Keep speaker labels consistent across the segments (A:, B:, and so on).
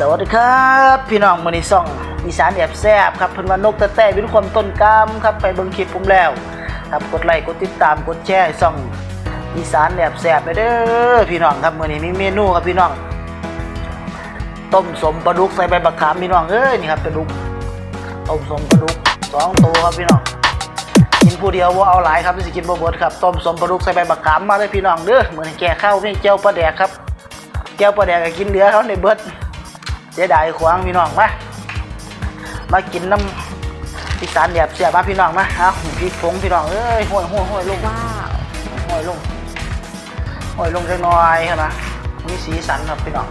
A: สวัสดีครับ พี่น้องมือนีซ่องอีสานแอบแซบครับเพิ่นว่านกตะแต่วิทุกคนต้นกามครับไปเบิ่งคลิปผมแล้ว ครับกดไลค์กดติดตามกดแชร์ซ่องอีสานแอบแซบไปเด้อพี่น้องครับมือนี้มีเมนูครับพี่น้อง ต้มสมปลาดุกใส่ใบบักขามพี่น้องเอ้ยนี่ครับปลาดุกต้มสมปลาดุกสองตัวครับพี่น้องกินผู้เดียวว่าเอาหลายครับสิกินบ่บดครับต้มสมปลาดุกใส่ใบบักขามมาเลยพี่น้องเด้อเหมือนแก่ข้าวมีเจียวปลาแดกครับเจียวปลาแดกก็กินเหลือเขาในเบิด เสียดายขวางพี่น้องมามากินน้ำอีสานแบบเสียบมาพี่น้องมาเอาพริกผงพี่น้องเอ้ยห้วยห้วยห้วยลง
B: ว้าว
A: ห้วยลงห้วยลงจักน่อยครับนะมีสีสันครับพี่น้อง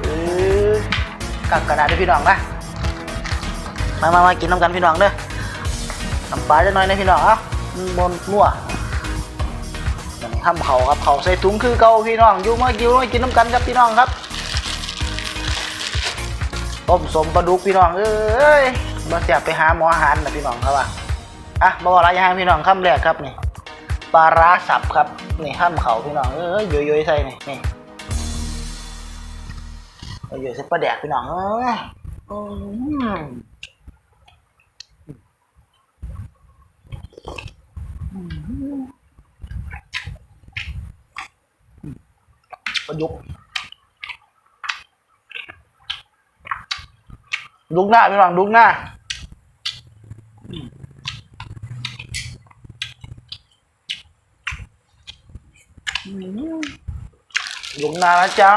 A: เออกักกระดาษด้วยพี่น้องนะมามามากินน้ำกันพี่น้องเด้อน้ำปลาจะน้อยนะพี่น้องเอะบนนัวทำเขาครับเขาใส่ถุงคือเก่าพี่น้องอยู่มากินมากินน้ำกันครับพี่น้องครับ ต้มสมปลาดุกพี่น้องเอ้ยมาเสียบไปหาหมออาหารนะพี่น้องครับว่าอะมาบอกอะไรยังพี่น้องคำแรกครับนี่ปลาร้าสับครับนี่ห้ามเขาพี่น้องเอ้ยโยยๆใส่นี่นี่โยยๆใส่ปลาแดกพี่น้องเอ้ยปลาดุก ลุกหน้าพี่น้องลุกหน้าลุกหน้านะจ๊ะ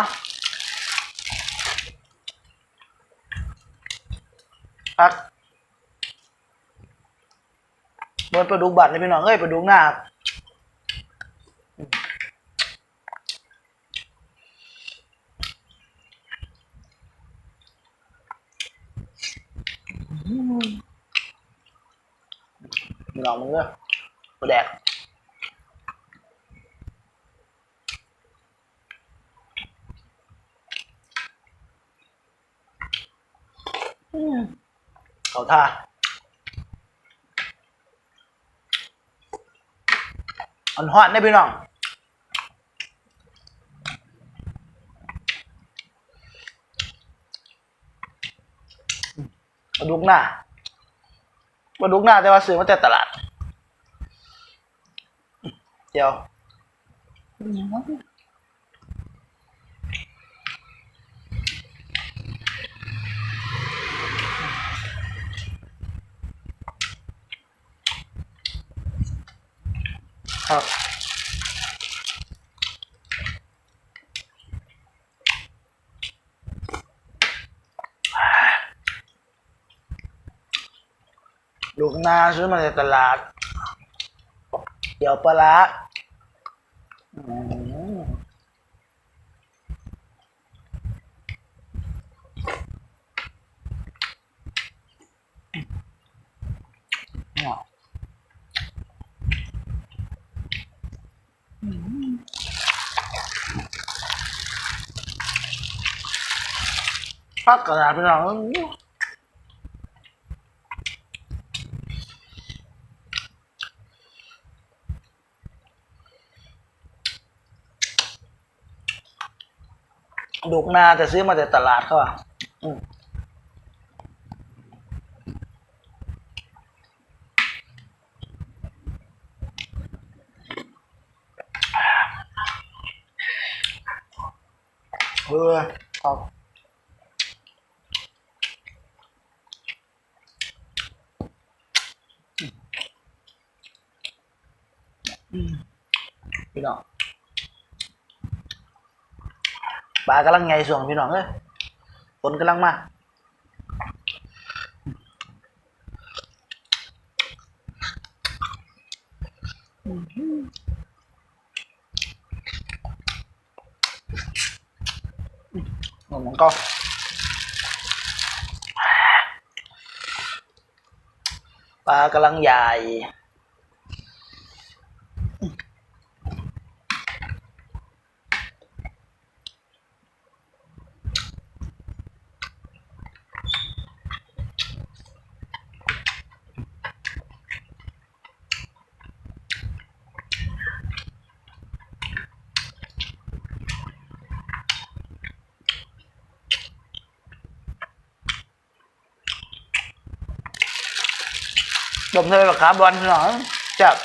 A: พักบนประดุกบัตรเลยพี่น้องเอ้ยประดุกหน้าครับพี่ น้องมึงเด้อประแดกเขาท่าอันหอดได้พี่น้องปลาดุกหน้าปลาดุกหน้าแต่ว่าซื้อมาแต่ตลาด เจียว
B: ยังว่า
A: ครับลูกนาซื้อมาจากตลาด เดี๋ยวปลาร้าอืมเนี่ย พักกระดาษไปหน่อยลูกนาแต่ซื้อมาจากตลาดเขาอะเออเอา พี่น้องปลากำลังไงส่วงพี่น้องเอ้ยฝนกำลังมาหมันก็ปลากำลังใหญ่ ผมเคยแบบขาบอลพี่น้องจับ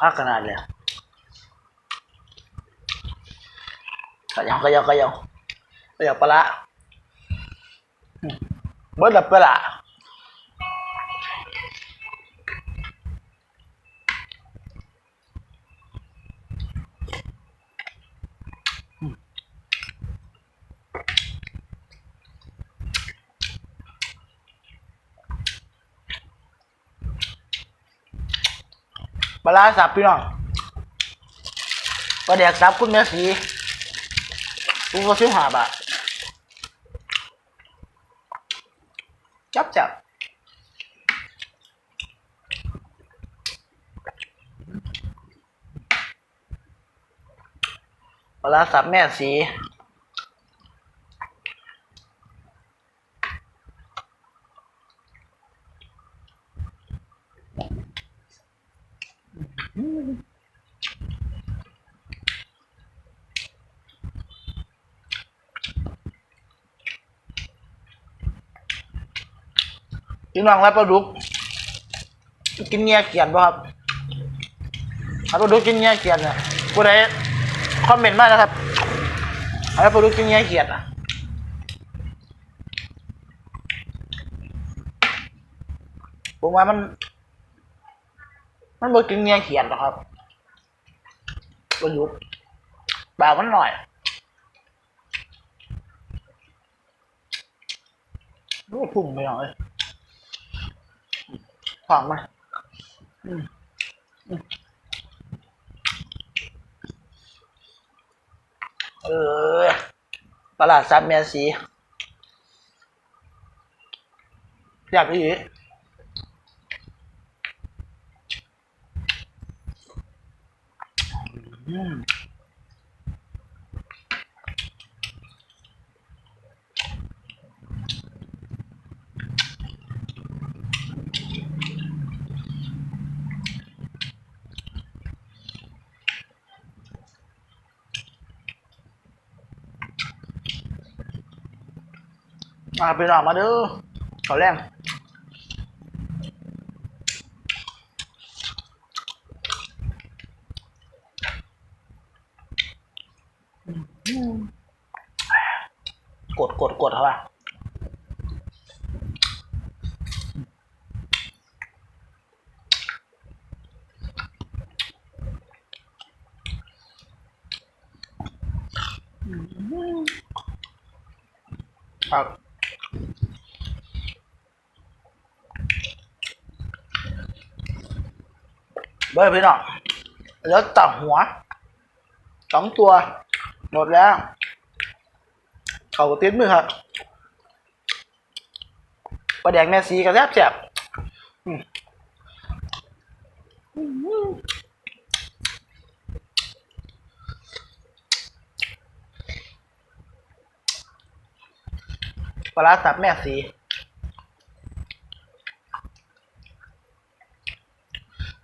A: พักขนาดเลยขยำขยำขยำขยำปลาร้าอืมเบิดละปลา ปลาร้าสับพี่น้องปลาแดกสับคุณแม่สีลุงก็ซื้อหาบาทจับจับปลาร้าสับแม่สี พี่น้องรับปลาดุก กินเงี้ยเกียนป่ะครับรับปลาดุกกินเงี้ยเกียนเนี่ยผู้ใดคอมเมนต์มานะครับรับปลาดุกกินเงี้ยเกียนอะผมว่ามัน มันบ่กินเงียเขียนหรอครับปลาดุกปากมันหน่อยโอ้พุ่งไปหน่อยฟังมาอืมอืมเออตลาดซับเมียสีอยากไปอีกอื มมาไปนอมาเด้อขาแรง กดกดกดเขาป่ะครับเบอร์พี่น้องแล้วตัดหัวสองตัว หมดแล้ว เขาติดมือครับปลาแดงแม่สีกระแทบแสบปลาร้าสับแม่สี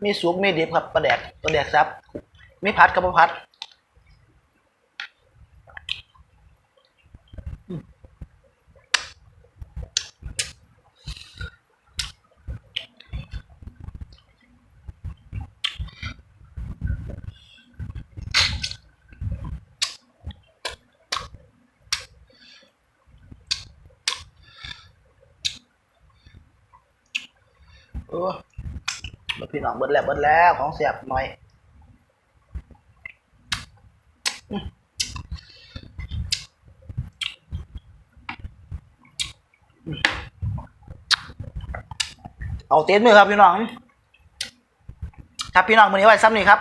A: มีสุกมีดิบครับปลาแดกปลาแดกซับมีพัดกับบ่พัด ออเบิดพี่น้องเบิดแล้วเบิดแล้วของเสียบหน่อยเอาเต็นมือครับพี่น้อง ครับพี่น้องวันนี้ไว้ซ้ำนี่ครับ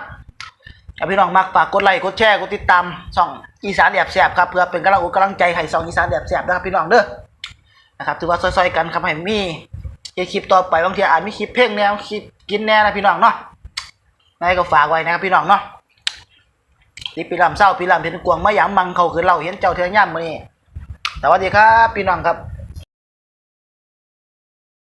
A: ถ้าพี่น้องมักฝากกดไลค์กดแชร์กดติดตามช่องอีสานแอบแสบครับเพื่อเป็นกำลังอกกำลังใจให้ช่องอีสานแอบแสบนะครับพี่น้องเด้อนะครับถือว่าซอยๆกันครับให้มี เดี๋ยวคลิปต่อไปบางทีอาจมีคลิปเพ่งแนวคลิปกินแน่นะพี่น้องเนาะนายก็ฝากไว้นะครับพี่น้องเนาะที่ปีลำเศร้าปีลำเพชรกวงมะยามมังเขาคือเราเห็นเจ้าเทียนย่ำมานี้สวัสดีครับพี่น้องครับ